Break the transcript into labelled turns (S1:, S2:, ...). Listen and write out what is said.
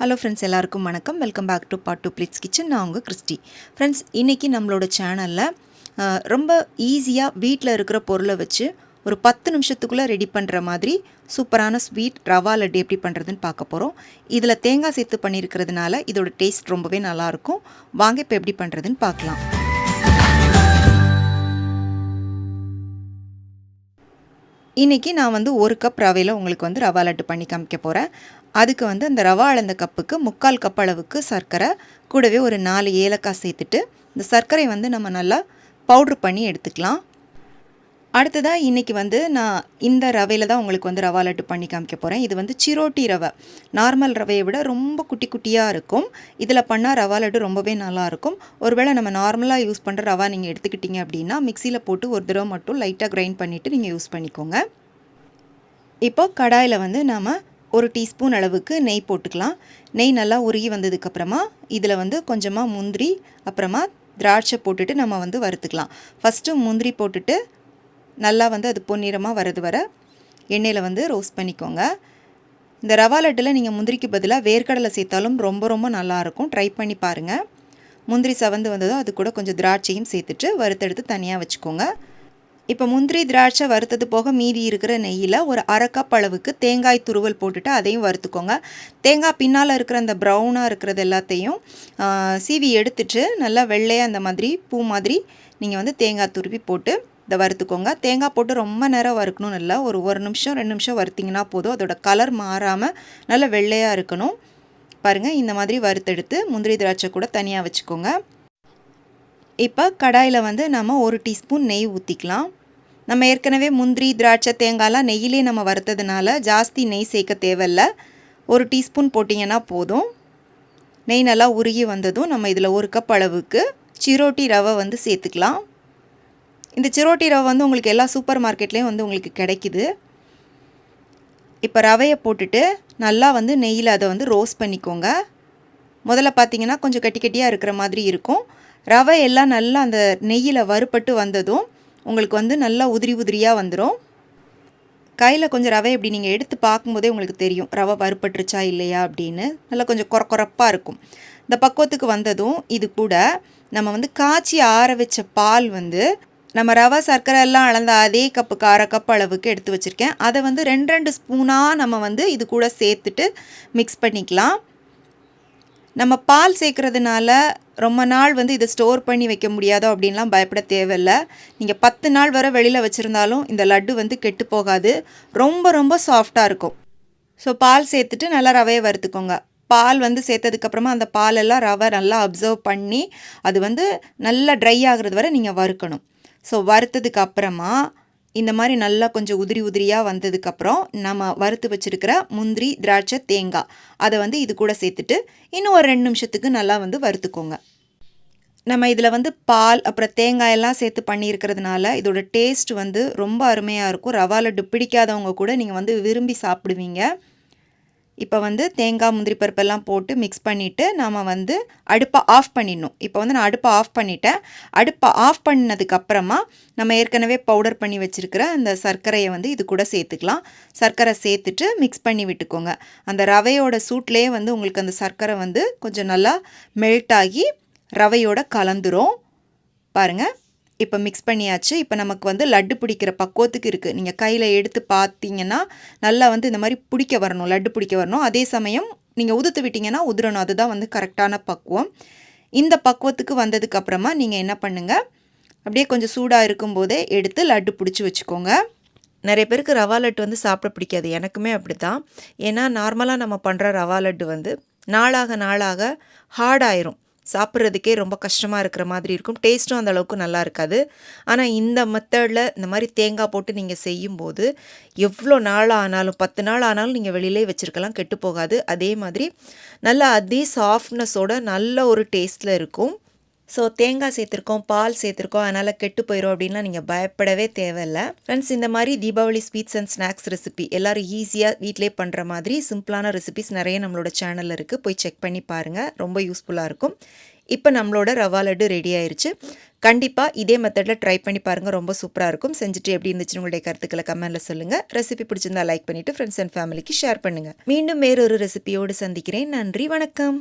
S1: Hello friends எல்லாருக்கும் வணக்கம். Welcome back to pot to blitz kitchen நான் உங்கள் கிறிஸ்டி. ஃப்ரெண்ட்ஸ் இன்றைக்கி நம்மளோட சேனலில் ரொம்ப ஈஸியாக வீட்டில் இருக்கிற பொருளை வச்சு ஒரு பத்து நிமிஷத்துக்குள்ளே ரெடி பண்ணுற மாதிரி சூப்பரான ஸ்வீட் ரவா லட்டு எப்படி பண்ணுறதுன்னு பார்க்க போகிறோம் இதில் தேங்காய் சேர்த்து பண்ணியிருக்கிறதுனால இதோட டேஸ்ட் ரொம்பவே நல்லாயிருக்கும் வாங்க இப்போ எப்படி பண்ணுறதுன்னு பார்க்கலாம். இன்றைக்கி நான் வந்து ஒரு கப் ரவையில் உங்களுக்கு வந்து ரவா லட்டு பண்ணி காமிக்க போகிறேன் அதுக்கு வந்து அந்த ரவா அளந்த கப்புக்கு முக்கால் கப் அளவுக்கு சர்க்கரை கூடவே ஒரு நாலு ஏலக்காய் சேர்த்துட்டு இந்த சர்க்கரை வந்து நம்ம நல்லா பவுட்ரு பண்ணி எடுத்துக்கலாம். அடுத்ததாக இன்றைக்கி வந்து நான் இந்த ரவையில் தான் உங்களுக்கு வந்து ரவா லட்டு பண்ணி காமிக்க போகிறேன் இது வந்து சிரோட்டி ரவை. நார்மல் ரவையை விட ரொம்ப குட்டி குட்டியாக இருக்கும். இதில் பண்ணால் ரவா லட்டு ரொம்பவே நல்லாயிருக்கும் ஒருவேளை நம்ம நார்மலாக யூஸ் பண்ணுற ரவா நீங்கள் எடுத்துக்கிட்டிங்க அப்படின்னா மிக்சியில் போட்டு ஒரு தடவை மட்டும் லைட்டாக கிரைண்ட் பண்ணிவிட்டு நீங்கள் யூஸ் பண்ணிக்கோங்க. இப்போ கடாயில் வந்து நாம் ஒரு டீஸ்பூன் அளவுக்கு நெய் போட்டுக்கலாம். நெய் நல்லா உருகி வந்ததுக்கப்புறமா இதில் வந்து கொஞ்சமாக முந்திரி அப்புறமா திராட்சை போட்டுட்டு நம்ம வந்து வறுத்துக்கலாம். ஃபஸ்ட்டு முந்திரி போட்டுட்டு நல்லா வந்து அது பொன்னிறமாக வரது வர எண்ணெயில் வந்து ரோஸ்ட் பண்ணிக்கோங்க. இந்த ரவா லட்டில் நீங்கள் முந்திரிக்கு பதிலாக வேர்க்கடலை சேர்த்தாலும் ரொம்ப ரொம்ப நல்லாயிருக்கும் ட்ரை பண்ணி பாருங்கள் முந்திரி சவந்து வந்ததும் அது கூட கொஞ்சம் திராட்சையும் சேர்த்துட்டு வறுத்தெடுத்து தனியாக வச்சுக்கோங்க. இப்போ முந்திரி திராட்சை வறுத்தது போக மீதி இருக்கிற நெய்யில் ஒரு அரை கப் அளவுக்கு தேங்காய் துருவல் போட்டுட்டு அதையும் வறுத்துக்கோங்க. தேங்காய் பின்னால் இருக்கிற அந்த ப்ரௌனாக இருக்கிறது எல்லாத்தையும் சீவி எடுத்துட்டு நல்லா வெள்ளையாக அந்த மாதிரி பூ மாதிரி நீங்கள் வந்து தேங்காய் துருவி போட்டு இதை வறுத்துக்கோங்க. தேங்காய் போட்டு ரொம்ப நேரம் வறுக்கணும் இல்லை. ஒரு ஒரு நிமிஷம் ரெண்டு நிமிஷம் வறுத்திங்கன்னா போதும். அதோட கலர் மாறாமல் நல்லா வெள்ளையாக இருக்கணும். பாருங்கள் இந்த மாதிரி வறுத்தெடுத்து முந்திரி திராட்சை கூட தனியாக வச்சுக்கோங்க. இப்போ கடாயில் வந்து நம்ம ஒரு டீஸ்பூன் நெய் ஊற்றிக்கலாம் நம்ம ஏற்கனவே முந்திரி திராட்சை தேங்காய்லாம் நெய்யிலே நம்ம வறுத்ததுனால ஜாஸ்தி நெய் சேர்க்க தேவையில்ல. ஒரு டீஸ்பூன் போட்டிங்கன்னா போதும். நெய் நல்லா உருகி வந்ததும் நம்ம இதில் ஒரு கப் அளவுக்கு சிரோட்டி ரவை வந்து சேர்த்துக்கலாம். இந்த சிரோட்டி ரவை வந்து உங்களுக்கு எல்லா சூப்பர் மார்க்கெட்லேயும் வந்து உங்களுக்கு கிடைக்குது. இப்போ ரவையை போட்டுட்டு நல்லா வந்து நெய்யில் அதை வந்து ரோஸ்ட் பண்ணிக்கோங்க. முதல்ல பார்த்தீங்கன்னா கொஞ்சம் கட்டி கட்டியாக இருக்கிற மாதிரி இருக்கும். ரவை எல்லாம் நல்லா அந்த நெய்யில் வறுபட்டு வந்ததும் உங்களுக்கு வந்து நல்லா உதிரி உதிரியாக வந்துடும் கையில் கொஞ்சம் ரவை இப்படி நீங்கள் எடுத்து பார்க்கும்போதே உங்களுக்கு தெரியும். ரவை வறுபட்டுருச்சா இல்லையா அப்படின்னு. நல்லா கொஞ்சம் குற குறப்பாக இருக்கும். இந்த பக்குவத்துக்கு வந்ததும் இது கூட நம்ம வந்து காய்ச்சி ஆற வச்ச பால் வந்து நம்ம ரவை சர்க்கரை எல்லாம் அளந்த அதே கப்பு கார கப் அளவுக்கு எடுத்து வச்சுருக்கேன். அதை வந்து ரெண்டு ரெண்டு ஸ்பூனாக நம்ம வந்து இது கூட சேர்த்துட்டு மிக்ஸ் பண்ணிக்கலாம். நம்ம பால் சேர்க்குறதுனால ரொம்ப நாள் வந்து இதை ஸ்டோர் பண்ணி வைக்க முடியாதோ அப்படின்லாம் பயப்பட தேவையில்லை. நீங்கள் பத்து நாள் வரை வெளியில் வச்சுருந்தாலும் இந்த லட்டு வந்து கெட்டு போகாது. ரொம்ப ரொம்ப சாஃப்டாக இருக்கும். ஸோ பால் சேர்த்துட்டு நல்லா ரவையை வறுத்துக்கோங்க. பால் வந்து சேர்த்ததுக்கப்புறமா அந்த பாலெல்லாம் ரவை நல்லா அப்சர்வ் பண்ணி அது வந்து நல்லா ட்ரை ஆகிறது வரை நீங்கள் வறுக்கணும். ஸோ வறுத்ததுக்கு அப்புறமா இந்த மாதிரி நல்லா கொஞ்சம் உதிரி உதிரியாக வந்ததுக்கப்புறம் நம்ம வறுத்து வச்சுருக்கிற முந்திரி திராட்சை தேங்காய் அதை வந்து இது கூட சேர்த்துட்டு இன்னும் ஒரு ரெண்டு நிமிஷத்துக்கு நல்லா வந்து வறுத்துக்கோங்க. நம்ம இதில் வந்து பால் அப்புறம் தேங்காயெல்லாம் சேர்த்து பண்ணியிருக்கிறதுனால இதோட டேஸ்ட் வந்து ரொம்ப அருமையாக இருக்கும். ரவா லட்டு பிடிக்காதவங்க கூட நீங்கள் வந்து விரும்பி சாப்பிடுவீங்க. இப்போ வந்து தேங்காய் முந்திரி பருப்பெல்லாம் போட்டு மிக்ஸ் பண்ணிவிட்டு நாம் வந்து அடுப்பை ஆஃப் பண்ணிடணும். இப்போ வந்து நான் அடுப்பை ஆஃப் பண்ணிட்டேன். அடுப்பை ஆஃப் பண்ணதுக்கப்புறமா நம்ம ஏற்கனவே பவுடர் பண்ணி வச்சுருக்கிற அந்த சர்க்கரையை வந்து இது கூட சேர்த்துக்கலாம். சர்க்கரை சேர்த்துட்டு மிக்ஸ் பண்ணி விட்டுக்கோங்க. அந்த ரவையோட சூட்லேயே வந்து உங்களுக்கு அந்த சர்க்கரை வந்து கொஞ்சம் நல்லா மெல்ட் ஆகி ரவையோட கலந்துரும். பாருங்கள் இப்போ மிக்ஸ் பண்ணியாச்சு. இப்போ நமக்கு வந்து லட்டு பிடிக்கிற பக்குவத்துக்கு இருக்குது நீங்கள் கையில் எடுத்து பார்த்தீங்கன்னா நல்லா வந்து இந்த மாதிரி பிடிக்க வரணும். லட்டு பிடிக்க வரணும். அதே சமயம் நீங்கள் உதுத்து விட்டிங்கன்னா உதிரணும். அதுதான் வந்து கரெக்டான பக்குவம். இந்த பக்குவத்துக்கு வந்ததுக்கப்புறமா நீங்கள் என்ன பண்ணுங்கள் அப்படியே கொஞ்சம் சூடாக இருக்கும்போதே எடுத்து லட்டு பிடிச்சி வச்சுக்கோங்க. நிறைய பேருக்கு ரவா லட்டு வந்து சாப்பிட பிடிக்காது. எனக்குமே அப்படி தான் ஏன்னா நார்மலாக நம்ம பண்ணுற ரவா லட்டு வந்து நாளாக நாளாக ஹார்டாயிரும் சாப்பிட்றதுக்கே ரொம்ப கஷ்டமாக இருக்கிற மாதிரி இருக்கும். டேஸ்ட்டும் அந்த அளவுக்கு நல்லா இருக்காது. ஆனால் இந்த மெத்தடில் இந்த மாதிரி தேங்காய் போட்டு நீங்கள் செய்யும்போது எவ்வளோ நாள் ஆனாலும் பத்து நாள் ஆனாலும் நீங்கள் வெளியிலே வச்சுருக்கலாம் கெட்டு போகாது. அதே மாதிரி நல்லா அதே சாஃப்ட்னஸோட நல்ல ஒரு டேஸ்ட்டில் இருக்கும். ஸோ தேங்காய் சேர்த்துருக்கோம் பால் சேர்த்துருக்கோம் அதனால் கெட்டு போயிடும் அப்படின்லாம் நீங்கள் பயப்படவே தேவையில்லை. ஃப்ரெண்ட்ஸ் இந்த மாதிரி Deepavali sweets and snacks recipe எல்லோரும் ஈஸியாக வீட்டிலே பண்ணுற மாதிரி சிம்பிளான ரெசிபிஸ் நிறைய நம்மளோட சேனலில் இருக்குது போய் செக் பண்ணி பாருங்கள் ரொம்ப யூஸ்ஃபுல்லாக இருக்கும். இப்போ நம்மளோட ரவா லட்டு ரெடி ஆயிடுச்சு கண்டிப்பாக இதே மெத்தடில் ட்ரை பண்ணி பாருங்கள் ரொம்ப சூப்பராக இருக்கும். செஞ்சுட்டு எப்படி இருந்துச்சுன்னு உங்களுடைய கருத்துக்களை கமெண்ட்டில் சொல்லுங்கள் ரெசிபி பிடிச்சிருந்தா லைக் பண்ணிவிட்டு ஃப்ரெண்ட்ஸ் அண்ட் ஃபேமிலிக்கு ஷேர் பண்ணுங்கள் மீண்டும் வேறொரு ரெசிபியோடு சந்திக்கிறேன். நன்றி வணக்கம்.